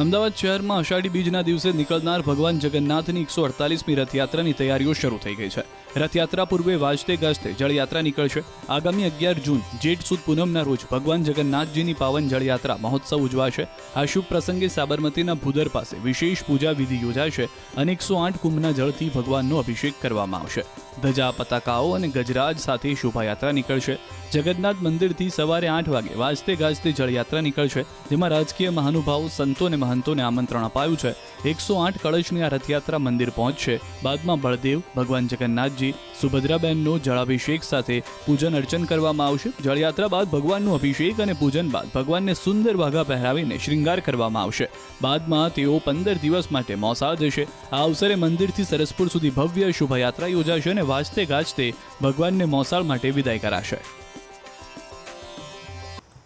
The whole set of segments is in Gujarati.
અમદાવાદ શહેરમાં અષાઢી બીજના દિવસે નીકળનાર ભગવાન જગન્નાથની એકસો અડતાલીસમી રથયાત્રાની તૈયારીઓ શરૂ થઈ ગઈ છે. રથયાત્રા પૂર્વે વાજતે ગાજતે જળયાત્રા નીકળશે. આગામી અગિયાર જૂન, જેઠ સુદ પૂનમના રોજ ભગવાન જગન્નાથજીની પાવન જળયાત્રા મહોત્સવ ઉજવાશે. આ શુભ પ્રસંગે સાબરમતીના ભૂદર પાસે વિશેષ પૂજા વિધિ યોજાશે અને એકસો આઠ કુંભના જળથી ભગવાનનો અભિષેક કરવામાં આવશે. ધજા પતાકાઓ અને ગજરાજ સાથે શોભાયાત્રા નીકળશે. જગન્નાથ મંદિરથી સવારે આઠ વાગે વાજતે ગાજતે જળયાત્રા નીકળશે, જેમાં રાજકીય મહાનુભાવો, સંતો અને મહંતોને આમંત્રણ અપાયું છે. એકસો આઠ કળશની આ રથયાત્રા મંદિર પહોંચશે. બાદમાં બળદેવ, ભગવાન જગન્નાથજી, સુભદ્રાબેનનો જળાભિષેક સાથે પૂજન અર્ચન કરવામાં આવશે. જળયાત્રા બાદ ભગવાનનું અભિષેક અને પૂજન બાદ ભગવાનને સુંદર વાઘા પહેરાવીને શૃંગાર કરવામાં આવશે. બાદમાં તેઓ પંદર દિવસ માટે મોસા જશે આ અવસરે મંદિરથી સરસપુર સુધી ભવ્ય શોભાયાત્રા યોજાશે અને વાજતે ગાજતે ભગવાનને મોસાળ માટે વિદાય કરાશે.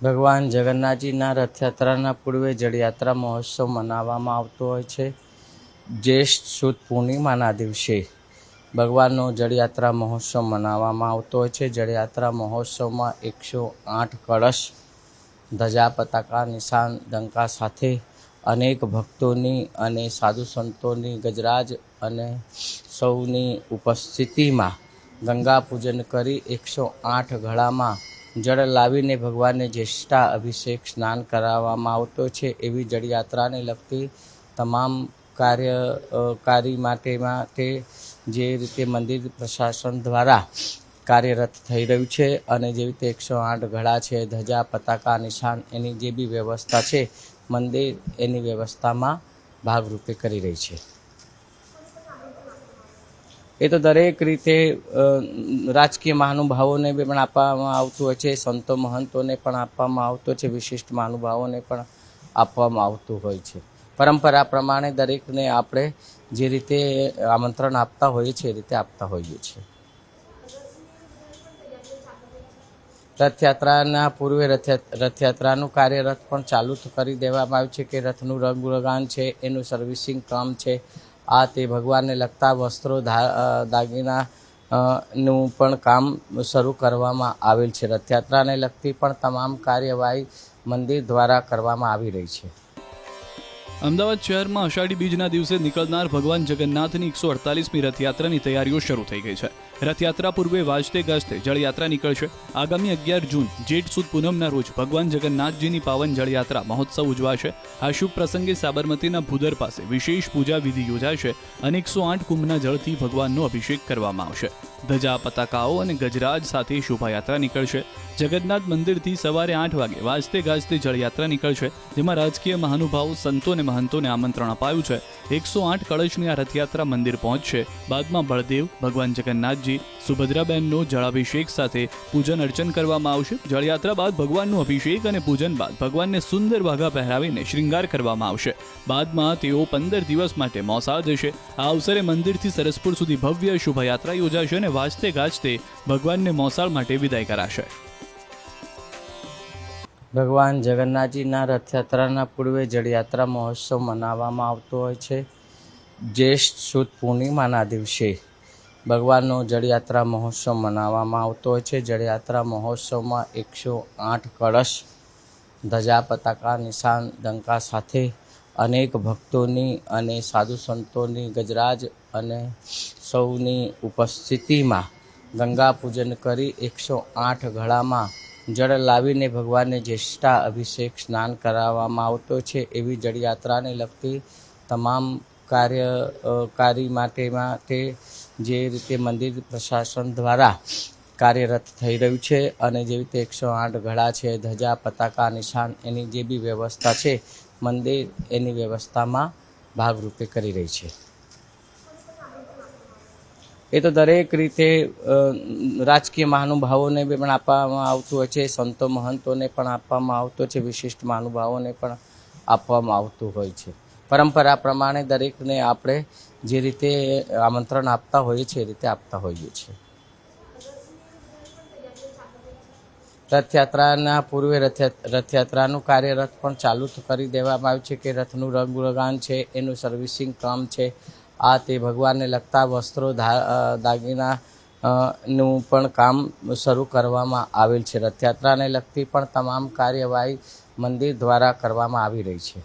ભગવાન જગન્નાથજીના રથયાત્રાના પૂર્વે જળયાત્રા મહોત્સવ મનાવવામાં આવતો હોય છે. જ્યેષ્ઠ સુદ પૂર્ણિમાના દિવસે ભગવાનનો જળયાત્રા મહોત્સવ મનાવવામાં આવતો હોય છે. જળયાત્રા મહોત્સવમાં એકસો આઠ કળશ, ધજા પતાકા, નિશાન, ડંકા સાથે અનેક ભક્તોની અને સાધુ સંતોની ગજરાજ અને સૌની ઉપસ્થિતિમાં ગંગા પૂજન કરી એકસો આઠ ઘડામાં જળ લાવીને ભગવાનને જ્યેષ્ઠા અભિષેક સ્નાન કરાવવામાં આવતો છે. એવી જળયાત્રાને લગતી તમામ કાર્ય માટેમાં માટે જે રીતે મંદિર પ્રશાસન દ્વારા કાર્યરત થઈ રહ્યું છે અને જેવી રીતે એકસો આઠ ઘડા છે, ધજા, પતાકા, નિશાન એની જે બી વ્યવસ્થા છે, મંદિર એની વ્યવસ્થામાં ભાગરૂપે કરી રહી છે. એ તો દરેક રીતે રાજકીય મહાનુભાવોને બી પણ આપવામાં આવતું હોય છે, સંતો મહંતોને પણ આપવામાં આવતું છે, વિશિષ્ટ મહાનુભાવોને પણ આપવામાં આવતું હોય છે. પરંપરા પ્રમાણે દરેકને આપણે જે રીતે આમંત્રણ આપતા હોઈએ છીએ, એ રીતે આપતા હોઈએ છીએ. રથયાત્રાના પૂર્વે રથયા, રથયાત્રાનું કાર્યરથ પણ ચાલુ કરી દેવામાં આવ્યું છે કે રથનું રંગ છે, એનું સર્વિસિંગ કામ છે આ તે ભગવાનને લગતા વસ્ત્રો દાગીના નું પણ કામ શરૂ કરવામાં આવેલ છે. રથયાત્રાને લગતી પણ તમામ કાર્યવાહી મંદિર દ્વારા કરવામાં આવી રહી છે. અમદાવાદ શહેરમાં અષાઢી બીજના દિવસે નીકળનાર ભગવાન જગન્નાથની એકસો અડતાલીસમી રથયાત્રાની તૈયારીઓ શરૂ થઈ ગઈ છે. રથયાત્રા પૂર્વે વાજતે ગાજતે જળયાત્રા નીકળશે. આગામી અગિયાર જૂન, જેઠ સુદ પૂનમના રોજ ભગવાન જગન્નાથજીની પાવન જળયાત્રા મહોત્સવ ઉજવાશે. આ શુભ પ્રસંગે સાબરમતીના ભૂદર પાસે વિશેષ પૂજા વિધિ યોજાશે. અને એકસો આઠ કુંભના જળથી ભગવાનનો અભિષેક કરવામાં આવશે. ધજા, પતાકાઓ અને ગજરાજ સાથે શોભાયાત્રા નીકળશે. જગન્નાથ મંદિરથી સવારે આઠ વાગે વાજતે ગાજતે જળયાત્રા નીકળશે, જેમાં રાજકીય મહાનુભાવો, સંતો અને મહંતોને આમંત્રણ અપાયું છે. એકસો આઠ કળશની આ રથયાત્રા મંદિર પહોંચશે. બાદમાં બળદેવ, ભગવાન જગન્નાથજી સુભદ્રાબેનનો જળાભિષેક સાથે પૂજન અર્ચન કરવામાં આવશે. જળયાત્રા બાદ ભગવાનનું અભિષેક અને પૂજન બાદ ભગવાનને સુંદર વાઘા પહેરાવીને શ્રૃંગાર કરવામાં આવશે. બાદમાં તેઓ પંદર દિવસ માટે મોસા જશે આ અવસરે મંદિરથી સરસપુર સુધી ભવ્ય શોભાયાત્રા યોજાશે અને વાજતે ગાજતે ભગવાનને મોસાળ માટે વિદાય કરાશે. ભગવાન જગન્નાથજીના રથયાત્રાના પૂર્વે જળયાત્રા મહોત્સવ મનાવવામાં આવતો હોય છે. જ્યેષ્ઠ સુદ પૂર્ણિમાના દિવસે ભગવાનનો જળયાત્રા મહોત્સવ મનાવવામાં આવતો હોય છે. જળયાત્રા મહોત્સવમાં એકસો આઠ કળશ, ધજા પતાકા, નિશાન, ડંકા સાથે અનેક ભક્તોની અને સાધુ સંતોની ગજરાજ અને સૌની ઉપસ્થિતિમાં ગંગા પૂજન કરી એકસો આઠ ઘડામાં જળ લાવીને ભગવાનને જ્યેષ્ઠા અભિષેક સ્નાન કરાવવામાં આવતો છે. એવી જળયાત્રાને લગતી તમામ કાર્ય કાર્ય માટે માટે જે રીતે મંદિર પ્રશાસન દ્વારા કાર્યરત થઈ રહ્યું છે અને જેવી રીતે એકસો આઠ ઘડા છે, ધજા, પતાકા, નિશાન એની જે બી વ્યવસ્થા છે, મંદિર એની વ્યવસ્થામાં ભાગરૂપે કરી રહી છે. એ તો દરેક રીતે રાજકીય મહાનુભાવોને બી પણ આપવામાં આવતું હોય છે, સંતો મહંતોને પણ આપવામાં આવતું છે, વિશિષ્ટ મહાનુભાવોને પણ આપવામાં આવતું હોય છે. પરંપરા પ્રમાણે દરેકને આપણે જે રીતે આમંત્રણ આપતા હોઈએ છીએ, એ રીતે આપતા હોઈએ છીએ. રથયાત્રાના પૂર્વે રથ રથયાત્રાનું કાર્યરથ પણ ચાલુ કરી દેવામાં આવ્યું છે કે રથનું રંગરગાન છે, એનું સર્વિસિંગ કામ છે. આ તે ભગવાનને લગતા વસ્ત્રો દાગીના નું પણ કામ શરૂ કરવામાં આવેલ છે. રથયાત્રાને લગતી પણ તમામ કાર્યવાહી મંદિર દ્વારા કરવામાં આવી રહી છે.